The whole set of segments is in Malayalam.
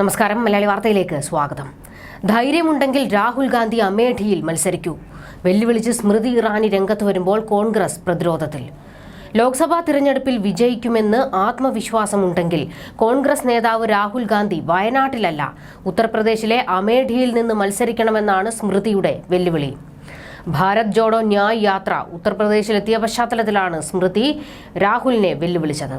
നമസ്കാരം മലയാളി വാർത്തയിലേക്ക് സ്വാഗതം. ധൈര്യമുണ്ടെങ്കിൽ രാഹുൽ ഗാന്ധി അമേഠിയിൽ മത്സരിക്കൂ. വെല്ലുവിളിച്ച് സ്മൃതി ഇറാനി രംഗത്ത് വരുമ്പോൾ കോൺഗ്രസ് പ്രതിരോധത്തിൽ. ലോക്സഭാ തിരഞ്ഞെടുപ്പിൽ വിജയിക്കുമെന്ന് ആത്മവിശ്വാസമുണ്ടെങ്കിൽ കോൺഗ്രസ് നേതാവ് രാഹുൽ ഗാന്ധി വയനാട്ടിലല്ല ഉത്തർപ്രദേശിലെ അമേഠിയിൽ നിന്ന് മത്സരിക്കണമെന്നാണ് സ്മൃതിയുടെ വെല്ലുവിളി. ഭാരത് ജോഡോ ന്യായ് യാത്ര ഉത്തർപ്രദേശിലെത്തിയ പശ്ചാത്തലത്തിലാണ് സ്മൃതി രാഹുലിനെ വെല്ലുവിളിച്ചത്.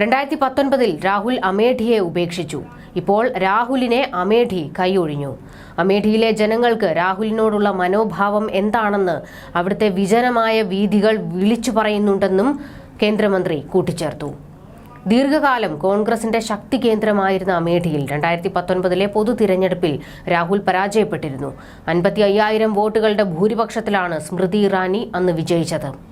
രണ്ടായിരത്തി പത്തൊൻപതിൽ രാഹുൽ അമേഠിയെ ഉപേക്ഷിച്ചു. ഇപ്പോൾ രാഹുലിനെ അമേഠി കൈയൊഴിഞ്ഞു. അമേഠിയിലെ ജനങ്ങൾക്ക് രാഹുലിനോടുള്ള മനോഭാവം എന്താണെന്ന് അവിടുത്തെ വിജനമായ വീഥികൾ വിളിച്ചു പറയുന്നുണ്ടെന്നും കേന്ദ്രമന്ത്രി കൂട്ടിച്ചേർത്തു. ദീർഘകാലം കോൺഗ്രസിന്റെ ശക്തി കേന്ദ്രമായിരുന്ന അമേഠിയിൽ രണ്ടായിരത്തി പത്തൊൻപതിലെ പൊതു തിരഞ്ഞെടുപ്പിൽ രാഹുൽ പരാജയപ്പെട്ടിരുന്നു. അൻപത്തി അയ്യായിരം വോട്ടുകളുടെ ഭൂരിപക്ഷത്തിലാണ് സ്മൃതി ഇറാനി അന്ന് വിജയിച്ചത്.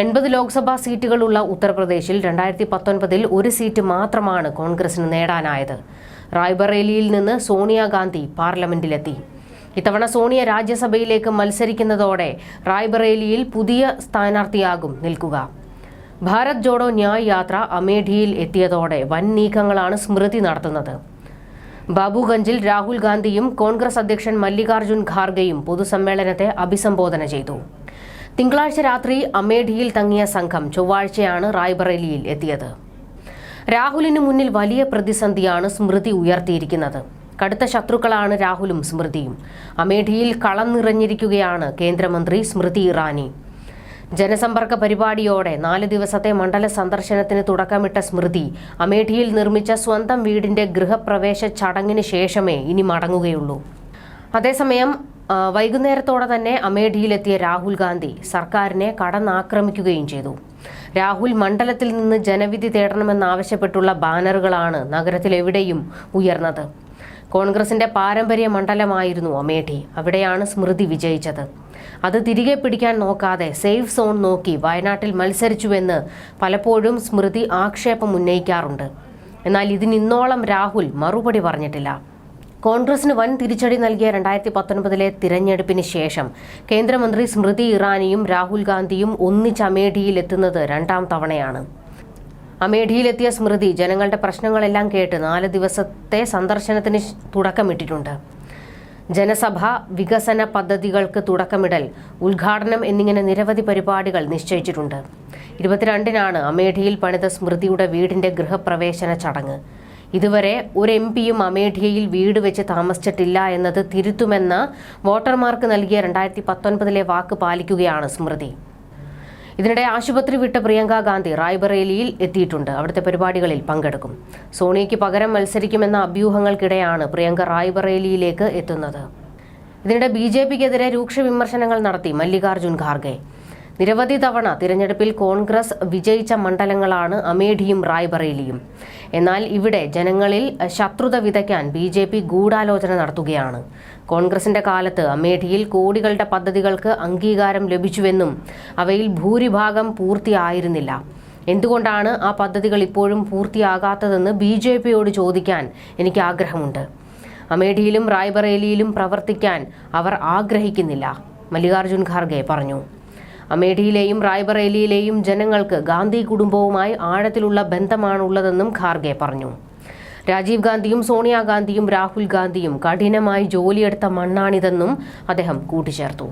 എൺപത് ലോക്സഭാ സീറ്റുകളുള്ള ഉത്തർപ്രദേശിൽ രണ്ടായിരത്തി പത്തൊൻപതിൽ ഒരു സീറ്റ് മാത്രമാണ് കോൺഗ്രസിന് നേടാനായത്. റായ്ബറേലിയിൽ നിന്ന് സോണിയാഗാന്ധി പാർലമെന്റിലെത്തി. ഇത്തവണ സോണിയ രാജ്യസഭയിലേക്ക് മത്സരിക്കുന്നതോടെ റായ്ബറേലിയിൽ പുതിയ സ്ഥാനാർത്ഥിയാകും നിൽക്കുക. ഭാരത് ജോഡോ ന്യായ് യാത്ര അമേഠിയിൽ എത്തിയതോടെ വൻ നീക്കങ്ങളാണ് സ്മൃതി നടത്തുന്നത്. ബാബുഗഞ്ചിൽ രാഹുൽ ഗാന്ധിയും കോൺഗ്രസ് അധ്യക്ഷൻ മല്ലികാർജുൻ ഖാർഗെയും പൊതുസമ്മേളനത്തെ അഭിസംബോധന ചെയ്തു. തിങ്കളാഴ്ച രാത്രി അമേഠിയിൽ തങ്ങിയ സംഘം ചൊവ്വാഴ്ചയാണ് റായ്ബറേലിയിൽ എത്തിയത്. രാഹുലിന് മുന്നിൽ വലിയ പ്രതിസന്ധിയാണ് സ്മൃതി ഉയർത്തിയിരിക്കുന്നത്. കടുത്ത ശത്രുക്കളാണ് രാഹുലും സ്മൃതിയും. അമേഠിയിൽ കളം നിറഞ്ഞിരിക്കുകയാണ് കേന്ദ്രമന്ത്രി സ്മൃതി ഇറാനി. ജനസമ്പർക്ക പരിപാടിയോടെ നാല് ദിവസത്തെ മണ്ഡല സന്ദർശനത്തിന് തുടക്കമിട്ട സ്മൃതി അമേഠിയിൽ നിർമ്മിച്ച സ്വന്തം വീടിന്റെ ഗൃഹപ്രവേശ ചടങ്ങിന് ശേഷമേ ഇനി മടങ്ങുകയുള്ളൂ. അതേസമയം വൈകുന്നേരത്തോടെ തന്നെ അമേഠിയിലെത്തിയ രാഹുൽ ഗാന്ധി സർക്കാരിനെ കടന്നാക്രമിക്കുകയും ചെയ്തു. രാഹുൽ മണ്ഡലത്തിൽ നിന്ന് ജനവിധി തേടണമെന്നാവശ്യപ്പെട്ടുള്ള ബാനറുകളാണ് നഗരത്തിലെവിടെയും ഉയർന്നത്. കോൺഗ്രസിന്റെ പാരമ്പര്യ മണ്ഡലമായിരുന്നു അമേഠി. അവിടെയാണ് സ്മൃതി വിജയിച്ചത്. അത് തിരികെ പിടിക്കാൻ നോക്കാതെ സേഫ് സോൺ നോക്കി വയനാട്ടിൽ മത്സരിച്ചുവെന്ന് പലപ്പോഴും സ്മൃതി ആക്ഷേപം ഉന്നയിക്കാറുണ്ട്. എന്നാൽ ഇതിനിന്നോളം രാഹുൽ മറുപടി പറഞ്ഞിട്ടില്ല. കോൺഗ്രസിന് വൻ തിരിച്ചടി നൽകിയ രണ്ടായിരത്തി പത്തൊൻപതിലെ തിരഞ്ഞെടുപ്പിന് ശേഷം കേന്ദ്രമന്ത്രി സ്മൃതി ഇറാനിയും രാഹുൽ ഗാന്ധിയും ഒന്നിച്ച് അമേഠിയിലെത്തുന്നത് രണ്ടാം തവണയാണ്. അമേഠിയിലെത്തിയ സ്മൃതി ജനങ്ങളുടെ പ്രശ്നങ്ങളെല്ലാം കേട്ട് നാല് ദിവസത്തെ സന്ദർശനത്തിന് തുടക്കമിട്ടിട്ടുണ്ട്. ജനസഭ വികസന പദ്ധതികൾക്ക് തുടക്കമിടൽ ഉദ്ഘാടനം എന്നിങ്ങനെ നിരവധി പരിപാടികൾ നിശ്ചയിച്ചിട്ടുണ്ട്. ഇരുപത്തിരണ്ടിനാണ് അമേഠിയിൽ പണിത സ്മൃതിയുടെ വീടിന്റെ ഗൃഹപ്രവേശന ചടങ്ങ്. ഇതുവരെ ഒരു എം പിയും അമേഠിയയിൽ വീട് വെച്ച് താമസിച്ചിട്ടില്ല എന്നത് തിരുത്തുമെന്ന് വോട്ടർമാർക്ക് നൽകിയ രണ്ടായിരത്തി പത്തൊൻപതിലെ വാക്ക് പാലിക്കുകയാണ് സ്മൃതി. ഇതിനിടെ ആശുപത്രി വിട്ട പ്രിയങ്ക ഗാന്ധി റായ്ബറേലിയിൽ എത്തിയിട്ടുണ്ട്. അവിടുത്തെ പരിപാടികളിൽ പങ്കെടുക്കും. സോണിയയ്ക്ക് പകരം മത്സരിക്കുമെന്ന അഭ്യൂഹങ്ങൾക്കിടെയാണ് പ്രിയങ്ക റായ്ബറേലിയിലേക്ക് എത്തുന്നത്. ഇതിനിടെ ബി ജെ പിക്കെതിരെ രൂക്ഷ വിമർശനങ്ങൾ നടത്തി മല്ലികാർജുൻ ഖാർഗെ. നിരവധി തവണ തിരഞ്ഞെടുപ്പിൽ കോൺഗ്രസ് വിജയിച്ച മണ്ഡലങ്ങളാണ് അമേഠിയും റായ്ബറേലിയും. എന്നാൽ ഇവിടെ ജനങ്ങളിൽ ശത്രുത വിതയ്ക്കാൻ ബി ജെ പി ഗൂഢാലോചന നടത്തുകയാണ്. കോൺഗ്രസിന്റെ കാലത്ത് അമേഠിയിൽ കോടികളുടെ പദ്ധതികൾക്ക് അംഗീകാരം ലഭിച്ചുവെന്നും അവയിൽ ഭൂരിഭാഗം പൂർത്തിയായിരുന്നില്ല. എന്തുകൊണ്ടാണ് ആ പദ്ധതികൾ ഇപ്പോഴും പൂർത്തിയാകാത്തതെന്ന് ബി ജെ പിയോട് ചോദിക്കാൻ എനിക്ക് ആഗ്രഹമുണ്ട്. അമേഠിയിലും റായ്ബറേലിയിലും പ്രവർത്തിക്കാൻ അവർ ആഗ്രഹിക്കുന്നില്ല. മല്ലികാർജുൻ ഖാർഗെ പറഞ്ഞു. അമേഠിയിലെയും റായ്ബറേലിയിലെയും ജനങ്ങൾക്ക് ഗാന്ധി കുടുംബവുമായി ആഴത്തിലുള്ള ബന്ധമാണുള്ളതെന്നും ഖാർഗെ പറഞ്ഞു. രാജീവ് ഗാന്ധിയും സോണിയാഗാന്ധിയും രാഹുൽ ഗാന്ധിയും കഠിനമായി ജോലിയെടുത്ത മണ്ണാണിതെന്നും അദ്ദേഹം കൂട്ടിച്ചേർത്തു.